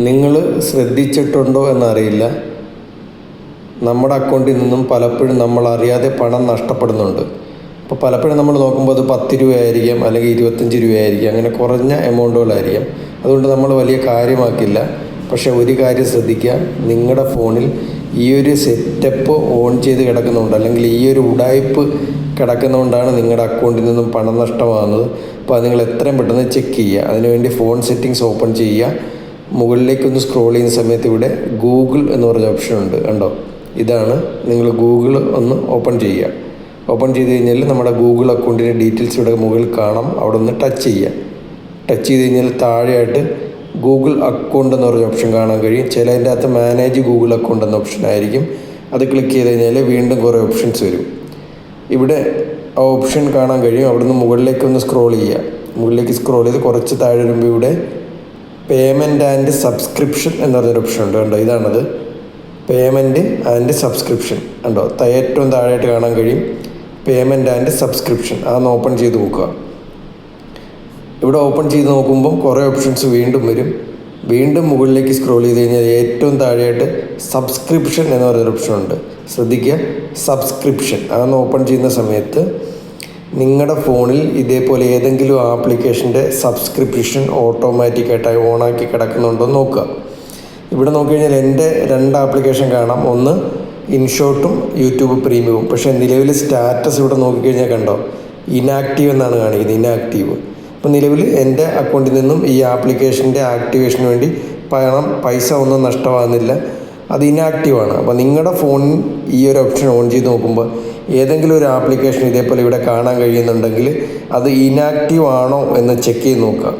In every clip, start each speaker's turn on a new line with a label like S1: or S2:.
S1: നിങ്ങൾ ശ്രദ്ധിച്ചിട്ടുണ്ടോ എന്നറിയില്ല. നമ്മുടെ അക്കൗണ്ടിൽ നിന്നും പലപ്പോഴും നമ്മൾ അറിയാതെ പണം നഷ്ടപ്പെടുന്നുണ്ട്. അപ്പോൾ പലപ്പോഴും നമ്മൾ നോക്കുമ്പോൾ അത് പത്ത് രൂപയായിരിക്കാം അല്ലെങ്കിൽ ഇരുപത്തഞ്ച് രൂപയായിരിക്കാം. അങ്ങനെ കുറഞ്ഞ എമൗണ്ടുകളായിരിക്കാം. അതുകൊണ്ട് നമ്മൾ വലിയ കാര്യമാക്കില്ല. പക്ഷേ ഒരു കാര്യം ശ്രദ്ധിക്കുക. നിങ്ങളുടെ ഫോണിൽ ഈ ഒരു സെറ്റപ്പ് ഓൺ ചെയ്ത് കിടക്കുന്നുണ്ട്. അല്ലെങ്കിൽ ഈ ഒരു ഉടായ്പ് കിടക്കുന്നതുകൊണ്ടാണ് നിങ്ങളുടെ അക്കൗണ്ടിൽ നിന്നും പണം നഷ്ടമാകുന്നത്. അപ്പോൾ അത് നിങ്ങൾ എത്രയും പെട്ടെന്ന് ചെക്ക് ചെയ്യുക. അതിനുവേണ്ടി ഫോൺ സെറ്റിങ്സ് ഓപ്പൺ ചെയ്യുക. മുകളിലേക്ക് ഒന്ന് സ്ക്രോൾ ചെയ്യുന്ന സമയത്ത് ഇവിടെ ഗൂഗിൾ എന്ന് പറഞ്ഞ ഓപ്ഷൻ ഉണ്ട്. കണ്ടോ? ഇതാണ് നിങ്ങൾ ഗൂഗിൾ ഒന്ന് ഓപ്പൺ ചെയ്യുക. ഓപ്പൺ ചെയ്ത് കഴിഞ്ഞാൽ നമ്മുടെ ഗൂഗിൾ അക്കൗണ്ടിന്റെ ഡീറ്റെയിൽസ് ഇവിടെ മുകളിൽ കാണാം. അവിടെ ഒന്ന് ടച്ച് ചെയ്യുക. ടച്ച് ചെയ്ത് കഴിഞ്ഞാൽ താഴെയായിട്ട് ഗൂഗിൾ അക്കൗണ്ട് എന്ന് പറഞ്ഞ ഓപ്ഷൻ കാണാൻ കഴിയും. ചിലതിന്റെ അകത്ത് മാനേജ് ഗൂഗിൾ അക്കൗണ്ട് എന്ന ഓപ്ഷൻ ആയിരിക്കും. അത് ക്ലിക്ക് ചെയ്ത് കഴിഞ്ഞാൽ വീണ്ടും കുറേ ഓപ്ഷൻസ് വരും. ഇവിടെ ആ ഓപ്ഷൻ കാണാൻ കഴിയും. അവിടുന്ന് മുകളിലേക്ക് ഒന്ന് സ്ക്രോൾ ചെയ്യുക. മുകളിലേക്ക് സ്ക്രോൾ ചെയ്ത് കുറച്ച് താഴെ വരുമ്പോൾ ഇവിടെ പേയ്മെന്റ് ആൻഡ് സബ്സ്ക്രിപ്ഷൻ എന്ന് പറഞ്ഞൊരു ഓപ്ഷൻ ഉണ്ട് കണ്ടോ? ഇതാണത്. പേയ്മെന്റ് ആൻഡ് സബ്സ്ക്രിപ്ഷൻ കണ്ടോ? ഏറ്റവും താഴെയായിട്ട് കാണാൻ കഴിയും. പേയ്മെന്റ് ആൻഡ് സബ്സ്ക്രിപ്ഷൻ അതൊന്ന് ഓപ്പൺ ചെയ്ത് നോക്കുക. ഇവിടെ ഓപ്പൺ ചെയ്ത് നോക്കുമ്പം കുറേ ഓപ്ഷൻസ് വീണ്ടും വരും. വീണ്ടും മുകളിലേക്ക് സ്ക്രോൾ ചെയ്ത് കഴിഞ്ഞാൽ ഏറ്റവും താഴെയായിട്ട് സബ്സ്ക്രിപ്ഷൻ എന്ന് പറയുന്നൊരു ഓപ്ഷൻ ഉണ്ട്. ശ്രദ്ധിക്കുക. സബ്സ്ക്രിപ്ഷൻ അതൊന്ന് ഓപ്പൺ ചെയ്യുന്ന സമയത്ത് നിങ്ങളുടെ ഫോണിൽ ഇതേപോലെ ഏതെങ്കിലും ആപ്ലിക്കേഷന്റെ സബ്സ്ക്രിപ്ഷൻ ഓട്ടോമാറ്റിക്കായിട്ട് ഓണാക്കി കിടക്കുന്നുണ്ടോ നോക്കുക. ഇവിടെ നോക്കിക്കഴിഞ്ഞാൽ എന്റെ രണ്ട് ആപ്ലിക്കേഷൻ കാണാം. ഒന്ന് ഇൻഷോട്ടും യൂട്യൂബ് പ്രീമിയവും. പക്ഷേ നിലവിൽ സ്റ്റാറ്റസ് ഇവിടെ നോക്കിക്കഴിഞ്ഞാൽ കണ്ടോ ഇനാക്റ്റീവ് എന്നാണ് കാണിക്കുന്നത് ഇനാക്റ്റീവ്. അപ്പോൾ നിലവിൽ എന്റെ അക്കൗണ്ടിൽ നിന്നും ഈ ആപ്ലിക്കേഷന്റെ ആക്ടിവേഷന് വേണ്ടി പണം പൈസ ഒന്നും നഷ്ടമാകുന്നില്ല. അത് ഇനാക്റ്റീവാണ് അപ്പോൾ നിങ്ങളുടെ ഫോൺ ഈ ഒരു ഓപ്ഷൻ ഓൺ ചെയ്ത് നോക്കുമ്പോൾ ഏതെങ്കിലും ഒരു ആപ്ലിക്കേഷൻ ഇതേപോലെ ഇവിടെ കാണാൻ കഴിയുന്നുണ്ടെങ്കിൽ അത് ഇനാക്റ്റീവ് ആണോ എന്ന് ചെക്ക് ചെയ്ത് നോക്കുക.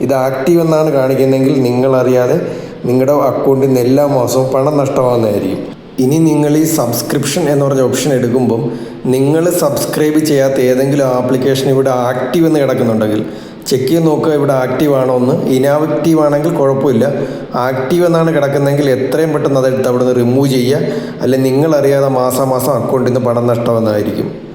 S1: ഇത് ആക്റ്റീവ് എന്നാണ് കാണിക്കുന്നതെങ്കിൽ നിങ്ങളറിയാതെ നിങ്ങളുടെ അക്കൗണ്ടിൽ നിന്ന് എല്ലാ മാസവും പണം നഷ്ടമാകുന്നതായിരിക്കും ഇനി നിങ്ങൾ ഈ സബ്സ്ക്രിപ്ഷൻ എന്ന് പറഞ്ഞ ഓപ്ഷൻ എടുക്കുമ്പം നിങ്ങൾ സബ്സ്ക്രൈബ് ചെയ്യാത്ത ഏതെങ്കിലും ആപ്ലിക്കേഷൻ ഇവിടെ ആക്റ്റീവ് എന്ന് കിടക്കുന്നുണ്ടെങ്കിൽ ചെക്ക് ചെയ്ത് നോക്കുക ഇവിടെ ആക്റ്റീവ് ആണോ എന്ന്. ഇനാക്റ്റീവ് ആണെങ്കിൽ കുഴപ്പമില്ല. ആക്റ്റീവ് എന്നാണ് കിടക്കുന്നതെങ്കിൽ എത്രയും പെട്ടെന്ന് അതെടുത്ത് അവിടെ നിന്ന് റിമൂവ് ചെയ്യുക. അല്ലെങ്കിൽ നിങ്ങളറിയാതെ മാസാമാസം അക്കൗണ്ടിൽ നിന്ന് പണം നഷ്ടമെന്നായിരിക്കും